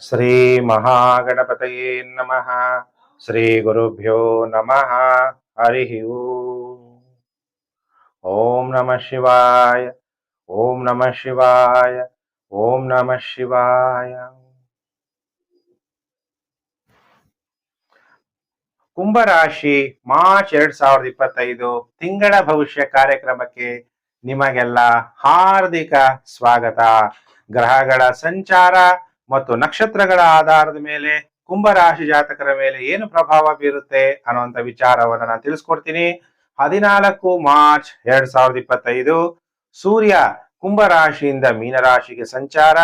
ಶ್ರೀ ಮಹಾಗಣಪತಯೇ ನಮಃ. ಶ್ರೀ ಗುರುಭ್ಯೋ ನಮಃ. ಹರಿ ಓಂ ನಮಃ ಶಿವಾಯ. ಓಂ ನಮಃ ಶಿವಾಯ. ಓಂ ನಮಃ ಶಿವಾಯ. ಕುಂಭರಾಶಿ ಮಾರ್ಚ್ ಎರಡ್ ಸಾವಿರದ ಇಪ್ಪತ್ತೈದು ತಿಂಗಳ ಭವಿಷ್ಯ ಕಾರ್ಯಕ್ರಮಕ್ಕೆ ನಿಮಗೆಲ್ಲ ಹಾರ್ದಿಕ ಸ್ವಾಗತ. ಗ್ರಹಗಳ ಸಂಚಾರ ಮತ್ತು ನಕ್ಷತ್ರಗಳ ಆಧಾರದ ಮೇಲೆ ಕುಂಭರಾಶಿ ಜಾತಕರ ಮೇಲೆ ಏನು ಪ್ರಭಾವ ಬೀರುತ್ತೆ ಅನ್ನುವಂಥ ವಿಚಾರವನ್ನು ನಾನು ತಿಳಿಸ್ಕೊಡ್ತೀನಿ. ಹದಿನಾಲ್ಕು ಮಾರ್ಚ್ ಎರಡ್ ಸಾವಿರದ ಇಪ್ಪತ್ತೈದು, ಸೂರ್ಯ ಕುಂಭರಾಶಿಯಿಂದ ಮೀನರಾಶಿಗೆ ಸಂಚಾರ.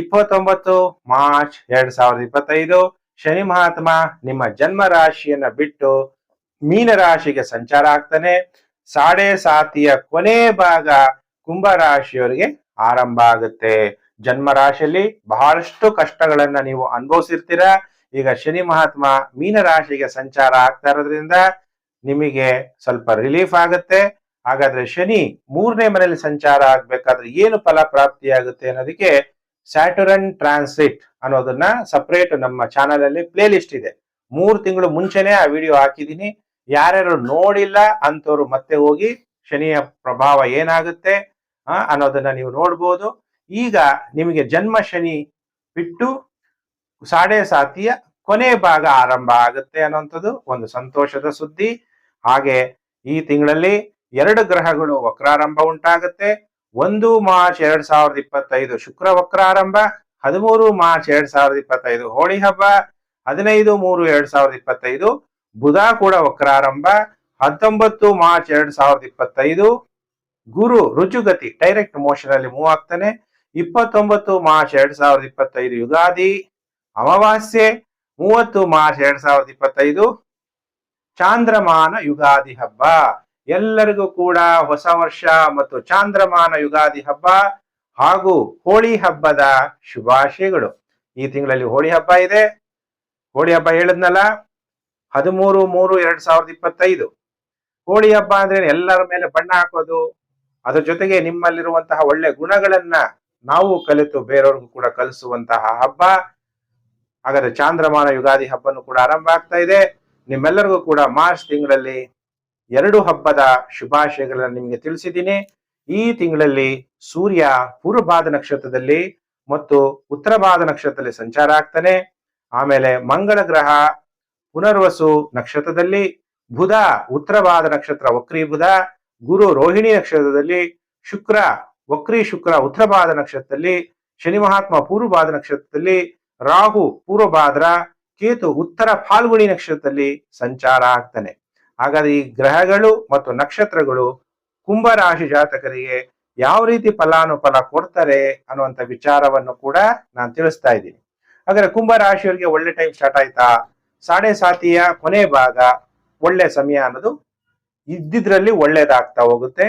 ಇಪ್ಪತ್ತೊಂಬತ್ತು ಮಾರ್ಚ್ ಎರಡ್ ಸಾವಿರದ ಇಪ್ಪತ್ತೈದು, ಶನಿ ಮಹಾತ್ಮ ನಿಮ್ಮ ಜನ್ಮ ರಾಶಿಯನ್ನ ಬಿಟ್ಟು ಮೀನರಾಶಿಗೆ ಸಂಚಾರ ಆಗ್ತಾನೆ. ಸಾಡೆ ಸಾತಿಯ ಕೊನೆ ಭಾಗ ಕುಂಭರಾಶಿಯವರಿಗೆ ಆರಂಭ ಆಗುತ್ತೆ. ಜನ್ಮ ರಾಶಿಯಲ್ಲಿ ಬಹಳಷ್ಟು ಕಷ್ಟಗಳನ್ನ ನೀವು ಅನುಭವಿಸಿರ್ತೀರ. ಈಗ ಶನಿ ಮಹಾತ್ಮ ಮೀನ ರಾಶಿಗೆ ಸಂಚಾರ ಆಗ್ತಾ ಇರೋದ್ರಿಂದ ನಿಮಗೆ ಸ್ವಲ್ಪ ರಿಲೀಫ್ ಆಗುತ್ತೆ. ಹಾಗಾದ್ರೆ ಶನಿ ಮೂರನೇ ಮನೆಯಲ್ಲಿ ಸಂಚಾರ ಆಗ್ಬೇಕಾದ್ರೆ ಏನು ಫಲ ಪ್ರಾಪ್ತಿಯಾಗುತ್ತೆ ಅನ್ನೋದಕ್ಕೆ ಸ್ಯಾಟುರನ್ ಟ್ರಾನ್ಸಿಟ್ ಅನ್ನೋದನ್ನ ಸಪ್ರೇಟ್ ನಮ್ಮ ಚಾನಲ್ ಅಲ್ಲಿ ಪ್ಲೇ ಲಿಸ್ಟ್ ಇದೆ. ಮೂರು ತಿಂಗಳು ಮುಂಚೆನೆ ಆ ವಿಡಿಯೋ ಹಾಕಿದೀನಿ ಯಾರ್ಯಾರು ನೋಡಿಲ್ಲ ಅಂತವ್ರು ಮತ್ತೆ ಹೋಗಿ ಶನಿಯ ಪ್ರಭಾವ ಏನಾಗುತ್ತೆ ಅನ್ನೋದನ್ನ ನೀವು ನೋಡ್ಬೋದು. ಈಗ ನಿಮಗೆ ಜನ್ಮ ಶನಿ ಬಿಟ್ಟು ಸಾಡೆ ಸಾತಿಯ ಕೊನೆ ಭಾಗ ಆರಂಭ ಆಗುತ್ತೆ ಅನ್ನೋಂಥದ್ದು ಒಂದು ಸಂತೋಷದ ಸುದ್ದಿ. ಹಾಗೆ ಈ ತಿಂಗಳಲ್ಲಿ ಎರಡು ಗ್ರಹಗಳು ವಕ್ರಾರಂಭ ಉಂಟಾಗುತ್ತೆ. ಒಂದು ಮಾರ್ಚ್ ಎರಡ್ ಸಾವಿರದ ಇಪ್ಪತ್ತೈದು ಶುಕ್ರ ವಕ್ರಾರಂಭ ಹದಿಮೂರು ಮಾರ್ಚ್ ಎರಡ್ ಸಾವಿರದ ಇಪ್ಪತ್ತೈದು ಹೋಳಿ ಹಬ್ಬ, ಹದಿನೈದು ಮೂರು ಎರಡ್ ಸಾವಿರದ ಇಪ್ಪತ್ತೈದು ಬುಧ ಕೂಡ ವಕ್ರಾರಂಭ ಹತ್ತೊಂಬತ್ತು ಮಾರ್ಚ್ ಎರಡ್ ಸಾವಿರದ ಇಪ್ಪತ್ತೈದು ಗುರು ರುಜುಗತಿ ಡೈರೆಕ್ಟ್ ಮೋಷನ್ ಅಲ್ಲಿ ಮೂವ್ ಆಗ್ತಾನೆ. ಇಪ್ಪತ್ತೊಂಬತ್ತು ಮಾರ್ಚ್ ಎರಡ್ ಸಾವಿರದ ಇಪ್ಪತ್ತೈದು ಯುಗಾದಿ ಅಮಾವಾಸ್ಯೆ, ಮೂವತ್ತು ಮಾರ್ಚ್ ಎರಡ್ ಸಾವಿರದ ಇಪ್ಪತ್ತೈದು ಚಾಂದ್ರಮಾನ ಯುಗಾದಿ ಹಬ್ಬ. ಎಲ್ಲರಿಗೂ ಕೂಡ ಹೊಸ ವರ್ಷ ಮತ್ತು ಚಾಂದ್ರಮಾನ ಯುಗಾದಿ ಹಬ್ಬ ಹಾಗೂ ಹೋಳಿ ಹಬ್ಬದ ಶುಭಾಶಯಗಳು. ಈ ತಿಂಗಳಲ್ಲಿ ಹೋಳಿ ಹಬ್ಬ ಇದೆ. ಹೋಳಿ ಹಬ್ಬ ಹೇಳಿದ್ನಲ್ಲ? ಹದಿಮೂರು ಮೂರು ಎರಡ್ ಸಾವಿರದ ಇಪ್ಪತ್ತೈದು. ಹೋಳಿ ಹಬ್ಬ ಅಂದ್ರೆ ಎಲ್ಲರ ಮೇಲೆ ಬಣ್ಣ ಹಾಕೋದು? ಅದ್ರ ಜೊತೆಗೆ ನಿಮ್ಮಲ್ಲಿರುವಂತಹ ಒಳ್ಳೆ ಗುಣಗಳನ್ನ ನಾವು ಕಲಿತು ಬೇರೆಯವ್ರಿಗೂ ಕೂಡ ಕಲಿಸುವಂತಹ ಹಬ್ಬ, ಹಾಗಾದ್ರೆ ಚಾಂದ್ರಮಾನ ಯುಗಾದಿ ಹಬ್ಬನು ಕೂಡ ಆರಂಭ ಆಗ್ತಾ ಇದೆ. ನಿಮ್ಮೆಲ್ಲರಿಗೂ ಕೂಡ ಮಾರ್ಚ್ ತಿಂಗಳಲ್ಲಿ ಎರಡು ಹಬ್ಬದ ಶುಭಾಶಯಗಳನ್ನ ನಿಮಗೆ ತಿಳಿಸಿದ್ದೀನಿ. ಈ ತಿಂಗಳಲ್ಲಿ ಸೂರ್ಯ ಪೂರ್ವಭಾದ ನಕ್ಷತ್ರದಲ್ಲಿ ಮತ್ತು ಉತ್ತರ ಭಾದ ನಕ್ಷತ್ರದಲ್ಲಿ ಸಂಚಾರ ಆಗ್ತಾನೆ. ಆಮೇಲೆ ಮಂಗಳ ಗ್ರಹ ಪುನರ್ವಸು ನಕ್ಷತ್ರದಲ್ಲಿ, ಬುಧ ಉತ್ತರ ಭಾದ ನಕ್ಷತ್ರ ವಕ್ರಿ ಬುಧ, ಗುರು ರೋಹಿಣಿ ನಕ್ಷತ್ರದಲ್ಲಿ, ಶುಕ್ರ ವಕ್ರಿ ಶುಕ್ರ ಉತ್ತರ ಭಾದ ನಕ್ಷತ್ರದಲ್ಲಿ, ಶನಿ ಮಹಾತ್ಮ ಪೂರ್ವಭಾದ ನಕ್ಷತ್ರದಲ್ಲಿ, ರಾಹು ಪೂರ್ವಭಾದ್ರ, ಕೇತು ಉತ್ತರ ಫಾಲ್ಗುಣಿ ನಕ್ಷತ್ರದಲ್ಲಿ ಸಂಚಾರ ಆಗ್ತಾನೆ. ಹಾಗಾದ್ರೆ ಈ ಗ್ರಹಗಳು ಮತ್ತು ನಕ್ಷತ್ರಗಳು ಕುಂಭರಾಶಿ ಜಾತಕರಿಗೆ ಯಾವ ರೀತಿ ಫಲಾನುಫಲ ಕೊಡ್ತಾರೆ ಅನ್ನುವಂಥ ವಿಚಾರವನ್ನು ಕೂಡ ನಾನು ತಿಳಿಸ್ತಾ ಇದ್ದೀನಿ. ಹಾಗಾದ್ರೆ ಕುಂಭರಾಶಿಯವರಿಗೆ ಒಳ್ಳೆ ಟೈಮ್ ಸ್ಟಾರ್ಟ್ ಆಯ್ತಾ? ಸಾಡೆ ಸಾತಿಯ ಕೊನೆ ಭಾಗ ಒಳ್ಳೆ ಸಮಯ ಅನ್ನೋದು ಇದ್ದಿದ್ರಲ್ಲಿ ಒಳ್ಳೇದಾಗ್ತಾ ಹೋಗುತ್ತೆ.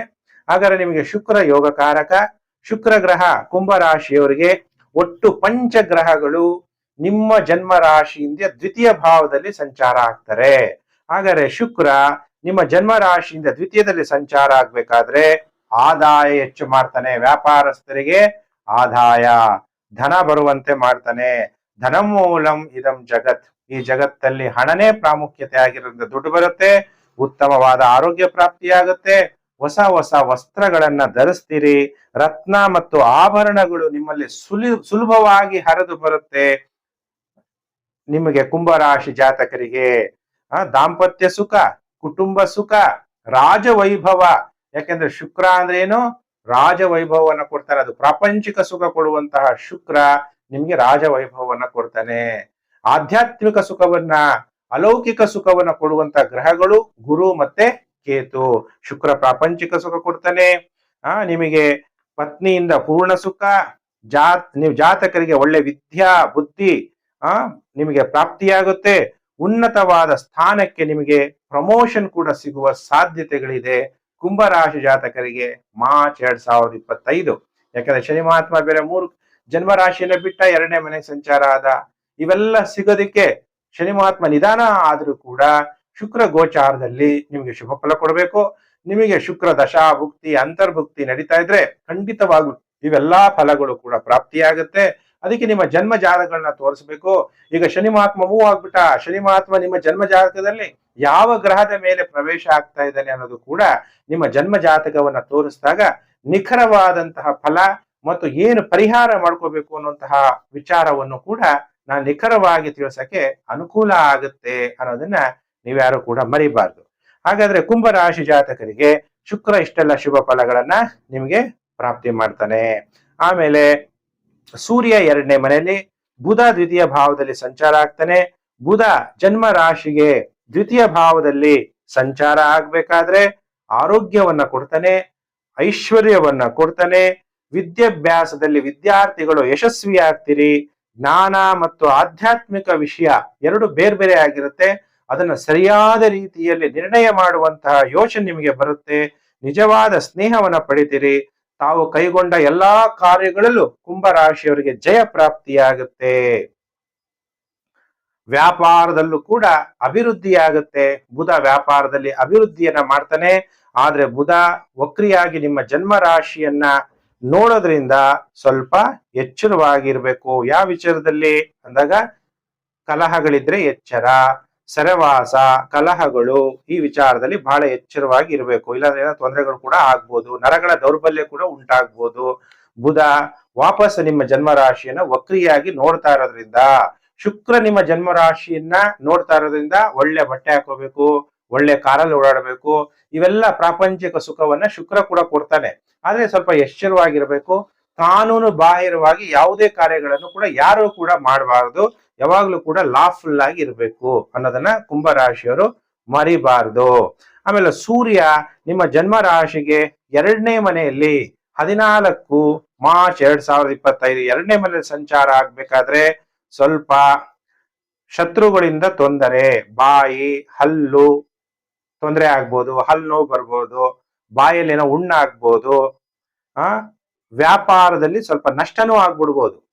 ಹಾಗಾದ್ರೆ ನಿಮಗೆ ಶುಕ್ರ ಯೋಗಕಾರಕ ಶುಕ್ರ ಗ್ರಹ ಕುಂಭ ರಾಶಿಯವರಿಗೆ ಒಟ್ಟು ಪಂಚಗ್ರಹಗಳು ನಿಮ್ಮ ಜನ್ಮ ರಾಶಿಯಿಂದ ದ್ವಿತೀಯ ಭಾವದಲ್ಲಿ ಸಂಚಾರ ಆಗ್ತಾರೆ. ಹಾಗಾದ್ರೆ ಶುಕ್ರ ನಿಮ್ಮ ಜನ್ಮ ರಾಶಿಯಿಂದ ದ್ವಿತೀಯದಲ್ಲಿ ಸಂಚಾರ ಆಗ್ಬೇಕಾದ್ರೆ ಆದಾಯ ಹೆಚ್ಚು ಮಾಡ್ತಾನೆ ವ್ಯಾಪಾರಸ್ಥರಿಗೆ. ಆದಾಯ, ಧನ ಬರುವಂತೆ ಮಾಡ್ತಾನೆ. ಧನಮೂಲಂ ಇದಂ ಜಗತ್. ಈ ಜಗತ್ತಲ್ಲಿ ಹಣನೇ ಪ್ರಾಮುಖ್ಯತೆ ಆಗಿರೋದ್ರಿಂದ ದುಡ್ಡು ಬರುತ್ತೆ, ಉತ್ತಮವಾದ ಆರೋಗ್ಯ ಪ್ರಾಪ್ತಿಯಾಗುತ್ತೆ. ಹೊಸ ಹೊಸ ವಸ್ತ್ರಗಳನ್ನ ಧರಿಸ್ತೀರಿ. ರತ್ನ ಮತ್ತು ಆಭರಣಗಳು ನಿಮ್ಮಲ್ಲಿ ಸುಲಿ, ಸುಲಭವಾಗಿ ಹರಿದು ಬರುತ್ತೆ. ನಿಮಗೆ ಕುಂಭರಾಶಿ ಜಾತಕರಿಗೆ, ಆ, ದಾಂಪತ್ಯ ಸುಖ, ಕುಟುಂಬ ಸುಖ, ರಾಜವೈಭವ, ಯಾಕೆಂದ್ರೆ ಶುಕ್ರ ಅಂದ್ರೆ ಏನು? ರಾಜವೈಭವವನ್ನು ಕೊಡ್ತಾರೆ. ಅದು ಪ್ರಾಪಂಚಿಕ ಸುಖ ಕೊಡುವಂತಹ ಶುಕ್ರ ನಿಮ್ಗೆ ರಾಜವೈಭವವನ್ನು ಕೊಡ್ತಾನೆ. ಆಧ್ಯಾತ್ಮಿಕ ಸುಖವನ್ನ, ಅಲೌಕಿಕ ಸುಖವನ್ನ ಕೊಡುವಂತಹ ಗ್ರಹಗಳು ಗುರು ಮತ್ತೆ ಕೇತು, ಶುಕ್ರ ಪ್ರಾಪಂಚಿಕ ಸುಖ ಕೊಡ್ತಾನೆ. ಆ, ನಿಮಗೆ ಪತ್ನಿಯಿಂದ ಪೂರ್ಣ ಸುಖ, ಜಾತ್, ನೀವು ಜಾತಕರಿಗೆ ಒಳ್ಳೆ ವಿದ್ಯಾ, ಬುದ್ಧಿ, ಆ, ನಿಮಗೆ ಪ್ರಾಪ್ತಿಯಾಗುತ್ತೆ. ಉನ್ನತವಾದ ಸ್ಥಾನಕ್ಕೆ ನಿಮಗೆ ಪ್ರಮೋಷನ್ ಕೂಡ ಸಿಗುವ ಸಾಧ್ಯತೆಗಳಿದೆ. ಕುಂಭರಾಶಿ ಜಾತಕರಿಗೆ ಮಾರ್ಚ್ ಎರಡ್ ಸಾವಿರದ ಇಪ್ಪತ್ತೈದು. ಯಾಕಂದ್ರೆ ಶನಿ ಮಹಾತ್ಮ ಬೇರೆ ಮೂರು ಜನ್ಮ ರಾಶಿಯನ್ನ ಬಿಟ್ಟ ಎರಡನೇ ಮನೆ ಸಂಚಾರ ಆದ. ಇವೆಲ್ಲ ಸಿಗೋದಿಕ್ಕೆ ಶನಿ ಮಹಾತ್ಮ ನಿಧಾನ ಆದ್ರೂ ಕೂಡ ಶುಕ್ರ ಗೋಚಾರದಲ್ಲಿ ನಿಮಗೆ ಶುಭ ಫಲ ಕೊಡಬೇಕು. ನಿಮಗೆ ಶುಕ್ರ ದಶಾ ಭುಕ್ತಿ ಅಂತರ್ಭುಕ್ತಿ ನಡೀತಾ ಇದ್ರೆ ಖಂಡಿತವಾಗ್ಲು ಇವೆಲ್ಲಾ ಫಲಗಳು ಕೂಡ ಪ್ರಾಪ್ತಿಯಾಗುತ್ತೆ. ಅದಕ್ಕೆ ನಿಮ್ಮ ಜನ್ಮ ಜಾತಕಗಳನ್ನ ತೋರಿಸ್ಬೇಕು. ಈಗ ಶನಿ ಮಹಾತ್ಮ ಆಗ್ಬಿಟ್ಟ. ಶನಿ ಮಹಾತ್ಮ ನಿಮ್ಮ ಜನ್ಮ ಜಾತಕದಲ್ಲಿ ಯಾವ ಗ್ರಹದ ಮೇಲೆ ಪ್ರವೇಶ ಆಗ್ತಾ ಇದ್ದಾನೆ ಅನ್ನೋದು ಕೂಡ ನಿಮ್ಮ ಜನ್ಮ ಜಾತಕವನ್ನ ತೋರಿಸಿದಾಗ ನಿಖರವಾದಂತಹ ಫಲ ಮತ್ತು ಏನು ಪರಿಹಾರ ಮಾಡ್ಕೋಬೇಕು ಅನ್ನುವಂತಹ ವಿಚಾರವನ್ನು ಕೂಡ ನಾನು ನಿಖರವಾಗಿ ತಿಳಿಸಕ್ಕೆ ಅನುಕೂಲ ಆಗುತ್ತೆ ಅನ್ನೋದನ್ನ ನೀವ್ಯಾರು ಕೂಡ ಮರಿಬಾರ್ದು. ಹಾಗಾದ್ರೆ ಕುಂಭ ರಾಶಿ ಜಾತಕರಿಗೆ ಶುಕ್ರ ಇಷ್ಟೆಲ್ಲ ಶುಭ ಫಲಗಳನ್ನ ನಿಮಗೆ ಪ್ರಾಪ್ತಿ ಮಾಡ್ತಾನೆ. ಆಮೇಲೆ ಸೂರ್ಯ ಎರಡನೇ ಮನೆಯಲ್ಲಿ ಬುಧ ದ್ವಿತೀಯ ಭಾವದಲ್ಲಿ ಸಂಚಾರ ಆಗ್ತಾನೆ. ಬುಧ ಜನ್ಮ ರಾಶಿಗೆ ದ್ವಿತೀಯ ಭಾವದಲ್ಲಿ ಸಂಚಾರ ಆಗ್ಬೇಕಾದ್ರೆ ಆರೋಗ್ಯವನ್ನ ಕೊಡ್ತಾನೆ, ಐಶ್ವರ್ಯವನ್ನ ಕೊಡ್ತಾನೆ. ವಿದ್ಯಾಭ್ಯಾಸದಲ್ಲಿ ವಿದ್ಯಾರ್ಥಿಗಳು ಯಶಸ್ವಿ ಆಗ್ತೀರಿ ಜ್ಞಾನ ಮತ್ತು ಆಧ್ಯಾತ್ಮಿಕ ವಿಷಯ ಎರಡು ಬೇರೆ ಬೇರೆ ಆಗಿರುತ್ತೆ. ಅದನ್ನ ಸರಿಯಾದ ರೀತಿಯಲ್ಲಿ ನಿರ್ಣಯ ಮಾಡುವಂತಹ ಯೋಚನೆ ನಿಮಗೆ ಬರುತ್ತೆ. ನಿಜವಾದ ಸ್ನೇಹವನ್ನು ಪಡಿತೀರಿ. ತಾವು ಕೈಗೊಂಡ ಎಲ್ಲಾ ಕಾರ್ಯಗಳಲ್ಲೂ ಕುಂಭ ರಾಶಿಯವರಿಗೆ ಜಯ ಪ್ರಾಪ್ತಿಯಾಗುತ್ತೆ. ವ್ಯಾಪಾರದಲ್ಲೂ ಕೂಡ ಅಭಿವೃದ್ಧಿಯಾಗುತ್ತೆ. ಬುಧ ವ್ಯಾಪಾರದಲ್ಲಿ ಅಭಿವೃದ್ಧಿಯನ್ನ ಮಾಡ್ತಾನೆ. ಆದ್ರೆ ಬುಧ ವಕ್ರಿಯಾಗಿ ನಿಮ್ಮ ಜನ್ಮ ರಾಶಿಯನ್ನ ನೋಡೋದ್ರಿಂದ ಸ್ವಲ್ಪ ಎಚ್ಚರವಾಗಿರ್ಬೇಕು. ಯಾವ ವಿಚಾರದಲ್ಲಿ ಅಂದಾಗ ಕಲಹಗಳಿದ್ರೆ ಎಚ್ಚರ. ಸರವಾಸ, ಕಲಹಗಳು ಈ ವಿಚಾರದಲ್ಲಿ ಬಹಳ ಎಚ್ಚರವಾಗಿ ಇರಬೇಕು. ಇಲ್ಲಾಂದ್ರೆ ಏನೋ ತೊಂದರೆಗಳು ಕೂಡ ಆಗ್ಬೋದು. ನರಗಳ ದೌರ್ಬಲ್ಯ ಕೂಡ ಉಂಟಾಗ್ಬೋದು. ಬುಧ ವಾಪಸ್ ನಿಮ್ಮ ಜನ್ಮ ರಾಶಿಯನ್ನ ವಕ್ರಿಯಾಗಿ ನೋಡ್ತಾ ಇರೋದ್ರಿಂದ, ಶುಕ್ರ ನಿಮ್ಮ ಜನ್ಮ ರಾಶಿಯನ್ನ ನೋಡ್ತಾ ಇರೋದ್ರಿಂದ ಒಳ್ಳೆ ಬಟ್ಟೆ ಹಾಕೋಬೇಕು ಒಳ್ಳೆ ಕಾರಲ್ಲಿ ಓಡಾಡಬೇಕು. ಇವೆಲ್ಲ ಪ್ರಾಪಂಚಿಕ ಸುಖವನ್ನ ಶುಕ್ರ ಕೂಡ ಕೊಡ್ತಾನೆ. ಆದ್ರೆ ಸ್ವಲ್ಪ ಎಚ್ಚರವಾಗಿರ್ಬೇಕು. ಕಾನೂನು ಬಾಹಿರವಾಗಿ ಯಾವುದೇ ಕಾರ್ಯಗಳನ್ನು ಕೂಡ ಯಾರು ಕೂಡ ಮಾಡಬಾರದು. ಯಾವಾಗ್ಲೂ ಕೂಡ ಲಾಫುಲ್ ಆಗಿ ಇರಬೇಕು ಅನ್ನೋದನ್ನ ಕುಂಭ ರಾಶಿಯವರು ಮರಿಬಾರದು. ಆಮೇಲೆ ಸೂರ್ಯ ನಿಮ್ಮ ಜನ್ಮ ರಾಶಿಗೆ ಎರಡನೇ ಮನೆಯಲ್ಲಿ ಹದಿನಾಲ್ಕು ಮಾರ್ಚ್ ಎರಡ್ ಸಾವಿರದ ಇಪ್ಪತ್ತೈದು ಎರಡನೇ ಮನೆಯಲ್ಲಿ ಸಂಚಾರ ಆಗ್ಬೇಕಾದ್ರೆ ಸ್ವಲ್ಪ ಶತ್ರುಗಳಿಂದ ತೊಂದರೆ, ಬಾಯಿ, ಹಲ್ಲು ತೊಂದರೆ ಆಗ್ಬೋದು ಹಲ್ಲು ನೋವು ಬರ್ಬೋದು ಬಾಯಲ್ಲಿ ಏನೋ ಉಣ್ಣ ಆಗ್ಬೋದು, ಆ, ವ್ಯಾಪಾರದಲ್ಲಿ ಸ್ವಲ್ಪ ನಷ್ಟನೂ ಆಗ್ಬಿಡ್ಬೋದು.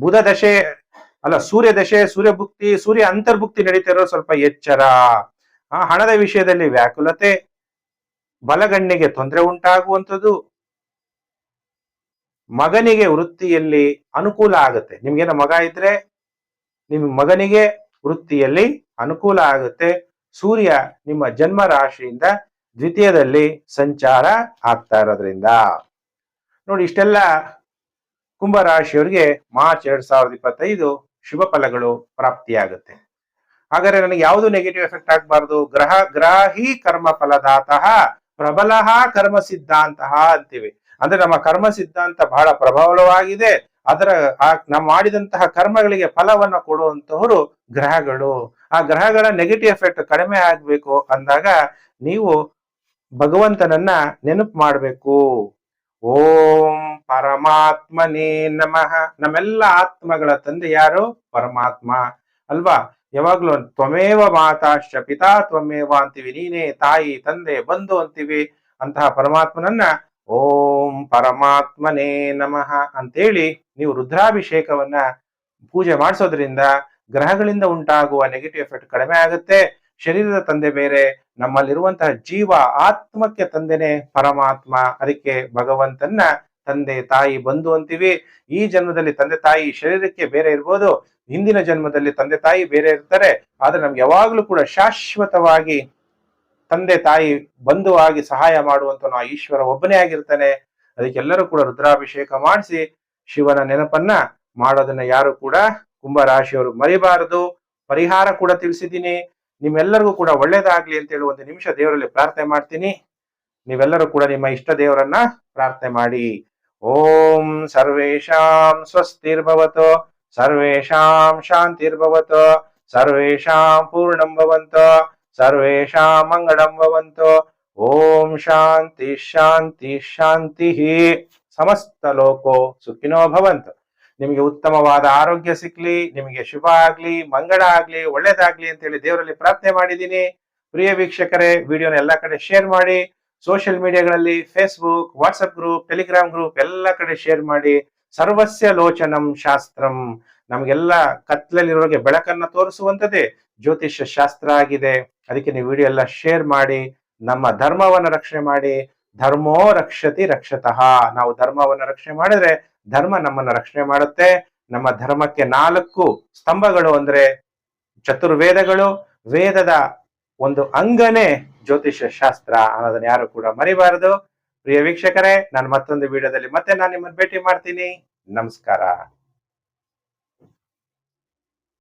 ಬುಧ ದಶೆ ಅಲ್ಲ, ಸೂರ್ಯ ದಶೆ, ಸೂರ್ಯ ಭುಕ್ತಿ, ಸೂರ್ಯ ಅಂತರ್ಭುಕ್ತಿ ನಡೀತಿರೋ ಸ್ವಲ್ಪ ಎಚ್ಚರ. ಹಣದ ವಿಷಯದಲ್ಲಿ ವ್ಯಾಕುಲತೆ, ಬಲಗಣ್ಣಿಗೆ ತೊಂದರೆ ಉಂಟಾಗುವಂಥದ್ದು, ಮಗನಿಗೆ ವೃತ್ತಿಯಲ್ಲಿ ಅನುಕೂಲ ಆಗುತ್ತೆ. ನಿಮ್ಗೇನೋ ಮಗ ಇದ್ರೆ, ನಿಮ್ಮ ಮಗನಿಗೆ ವೃತ್ತಿಯಲ್ಲಿ ಅನುಕೂಲ ಆಗುತ್ತೆ. ಸೂರ್ಯ ನಿಮ್ಮ ಜನ್ಮ ರಾಶಿಯಿಂದ ದ್ವಿತೀಯದಲ್ಲಿ ಸಂಚಾರ ಆಗ್ತಾ ಇರೋದ್ರಿಂದ. ನೋಡಿ, ಇಷ್ಟೆಲ್ಲ ಕುಂಭ ರಾಶಿಯವರಿಗೆ ಮಾರ್ಚ್ ಎರಡ್ ಸಾವಿರದ ಇಪ್ಪತ್ತೈದು ಶುಭ ಫಲಗಳು ಪ್ರಾಪ್ತಿಯಾಗುತ್ತೆ. ಹಾಗಾದ್ರೆ ನನಗೆ ಯಾವುದು ನೆಗೆಟಿವ್ ಎಫೆಕ್ಟ್ ಆಗಬಾರ್ದು? ಗ್ರಹ, ಗ್ರಾಹಿ ಕರ್ಮ ಫಲದಾತಃ ಪ್ರಬಲ ಕರ್ಮ ಸಿದ್ಧಾಂತ ಅಂತೀವಿ. ಅಂದ್ರೆ ನಮ್ಮ ಕರ್ಮ ಸಿದ್ಧಾಂತ ಬಹಳ ಪ್ರಬಲವಾಗಿದೆ. ಅದರ ನಾವು ಮಾಡಿದಂತಹ ಕರ್ಮಗಳಿಗೆ ಫಲವನ್ನು ಕೊಡುವಂತವರು ಗ್ರಹಗಳು. ಆ ಗ್ರಹಗಳ ನೆಗೆಟಿವ್ ಎಫೆಕ್ಟ್ ಕಡಿಮೆ ಆಗ್ಬೇಕು ಅಂದಾಗ ನೀವು ಭಗವಂತನನ್ನ ನೆನಪು ಮಾಡಬೇಕು. ಓಂ ಪರಮಾತ್ಮನೇ ನಮಃ. ನಮ್ಮೆಲ್ಲ ಆತ್ಮಗಳ ತಂದೆ ಯಾರು? ಪರಮಾತ್ಮ. ಅಲ್ವಾ? ಯಾವಾಗ್ಲೂ ತ್ವಮೇವ ಮಾತಾಶ್ಚ ಪಿತಾ ತ್ವಮೇವ ಅಂತೀವಿ. ನೀನೇ ತಾಯಿ, ತಂದೆ, ಬಂಧು ಅಂತೀವಿ. ಅಂತಹ ಪರಮಾತ್ಮನನ್ನ ಓಂ ಪರಮಾತ್ಮನೇ ನಮಃ ಅಂತೇಳಿ ನೀವು ರುದ್ರಾಭಿಷೇಕವನ್ನ ಪೂಜೆ ಮಾಡಿಸೋದ್ರಿಂದ ಗ್ರಹಗಳಿಂದ ಉಂಟಾಗುವ ನೆಗೆಟಿವ್ ಎಫೆಕ್ಟ್ ಕಡಿಮೆ ಆಗುತ್ತೆ. ಶರೀರದ ತಂದೆ ಬೇರೆ, ನಮ್ಮಲ್ಲಿರುವಂತಹ ಜೀವ ಆತ್ಮಕ್ಕೆ ತಂದೆನೆ ಪರಮಾತ್ಮ. ಅದಕ್ಕೆ ಭಗವಂತನ ತಂದೆ ತಾಯಿ ಬಂಧು ಅಂತೀವಿ. ಈ ಜನ್ಮದಲ್ಲಿ ತಂದೆ ತಾಯಿ ಶರೀರಕ್ಕೆ ಬೇರೆ ಇರ್ಬೋದು. ಹಿಂದಿನ ಜನ್ಮದಲ್ಲಿ ತಂದೆ ತಾಯಿ ಬೇರೆ ಇರ್ತಾರೆ. ಆದ್ರೆ ನಮ್ಗೆ ಯಾವಾಗ್ಲೂ ಕೂಡ ಶಾಶ್ವತವಾಗಿ ತಂದೆ ತಾಯಿ ಬಂಧುವಾಗಿ ಸಹಾಯ ಮಾಡುವಂತ ಆ ಈಶ್ವರ ಒಬ್ಬನೇ ಆಗಿರ್ತಾನೆ. ಅದಕ್ಕೆಲ್ಲರೂ ಕೂಡ ರುದ್ರಾಭಿಷೇಕ ಮಾಡಿಸಿ ಶಿವನ ನೆನಪನ್ನ ಮಾಡೋದನ್ನ ಯಾರು ಕೂಡ ಕುಂಭರಾಶಿಯವರು ಮರಿಬಾರದು. ಪರಿಹಾರ ಕೂಡ ತಿಳಿಸಿದ್ದೀನಿ. ನಿಮ್ಮೆಲ್ಲರಿಗೂ ಕೂಡ ಒಳ್ಳೇದಾಗ್ಲಿ ಅಂತ ಹೇಳಿ ಒಂದು ನಿಮಿಷ ದೇವರಲ್ಲಿ ಪ್ರಾರ್ಥನೆ ಮಾಡ್ತೀನಿ. ನೀವೆಲ್ಲರೂ ಕೂಡ ನಿಮ್ಮ ಇಷ್ಟ ದೇವರನ್ನ ಪ್ರಾರ್ಥನೆ ಮಾಡಿ. ಓಂ ಸರ್ವೇಷಾಂ ಸ್ವಸ್ತಿರ್ಭವತು ಸರ್ವೇಷಾಂ ಶಾಂತಿರ್ಭವತು ಸರ್ವೇಷಾಂ ಪೂರ್ಣಂ ಭವಂತ ಸರ್ವೇಷಾಂ ಮಂಗಳಂ ಭವಂತು ಓಂ ಶಾಂತಿ ಶಾಂತಿ ಶಾಂತಿ ಸಮಸ್ತ ಲೋಕೋ ಸುಖಿನೋ ಭವಂತು ನಿಮಗೆ ಉತ್ತಮವಾದ ಆರೋಗ್ಯ ಸಿಕ್ಲಿ, ನಿಮಗೆ ಶುಭ ಆಗ್ಲಿ, ಮಂಗಳ ಆಗ್ಲಿ, ಒಳ್ಳೇದಾಗ್ಲಿ ಅಂತ ಹೇಳಿ ದೇವರಲ್ಲಿ ಪ್ರಾರ್ಥನೆ ಮಾಡಿದ್ದೀನಿ. ಪ್ರಿಯ ವೀಕ್ಷಕರೇ, ವಿಡಿಯೋನ ಎಲ್ಲಾ ಕಡೆ ಶೇರ್ ಮಾಡಿ social ಮೀಡಿಯಾಗಳಲ್ಲಿ Facebook WhatsApp group Telegram group ಎಲ್ಲ ಕಡೆ ಶೇರ್ ಮಾಡಿ ಸರ್ವಸ್ಯ ಲೋಚನಂ ಶಾಸ್ತ್ರಂ. ನಮಗೆಲ್ಲ ಕತ್ಲಲ್ಲಿರೋರಿಗೆ ಬೆಳಕನ್ನ ತೋರಿಸುವಂಥದ್ದೇ ಜ್ಯೋತಿಷ್ಯ ಶಾಸ್ತ್ರ ಆಗಿದೆ. ಅದಕ್ಕೆ ನೀವು ವಿಡಿಯೋ ಎಲ್ಲ ಶೇರ್ ಮಾಡಿ, ನಮ್ಮ ಧರ್ಮವನ್ನ ರಕ್ಷಣೆ ಮಾಡಿ, ಧರ್ಮೋ ರಕ್ಷತಿ ರಕ್ಷತಃ. ನಾವು ಧರ್ಮವನ್ನ ರಕ್ಷಣೆ ಮಾಡಿದ್ರೆ ಧರ್ಮ ನಮ್ಮನ್ನ ರಕ್ಷಣೆ ಮಾಡುತ್ತೆ. ನಮ್ಮ ಧರ್ಮಕ್ಕೆ ನಾಲ್ಕು ಸ್ತಂಭಗಳು ಅಂದ್ರೆ ಚತುರ್ವೇದಗಳು, ವೇದದ ಒಂದು ಅಂಗನೇ ಜ್ಯೋತಿಷ್ಯ ಶಾಸ್ತ್ರ ಅನ್ನೋದನ್ನ ಯಾರು ಕೂಡ ಮರಿಬಾರದು. ಪ್ರಿಯ ವೀಕ್ಷಕರೇ, ನಾನು ಮತ್ತೊಂದು ವಿಡಿಯೋದಲ್ಲಿ ಮತ್ತೆ ನಾನು ನಿಮ್ಮನ್ನು ಭೇಟಿ ಮಾಡ್ತೀನಿ. ನಮಸ್ಕಾರ.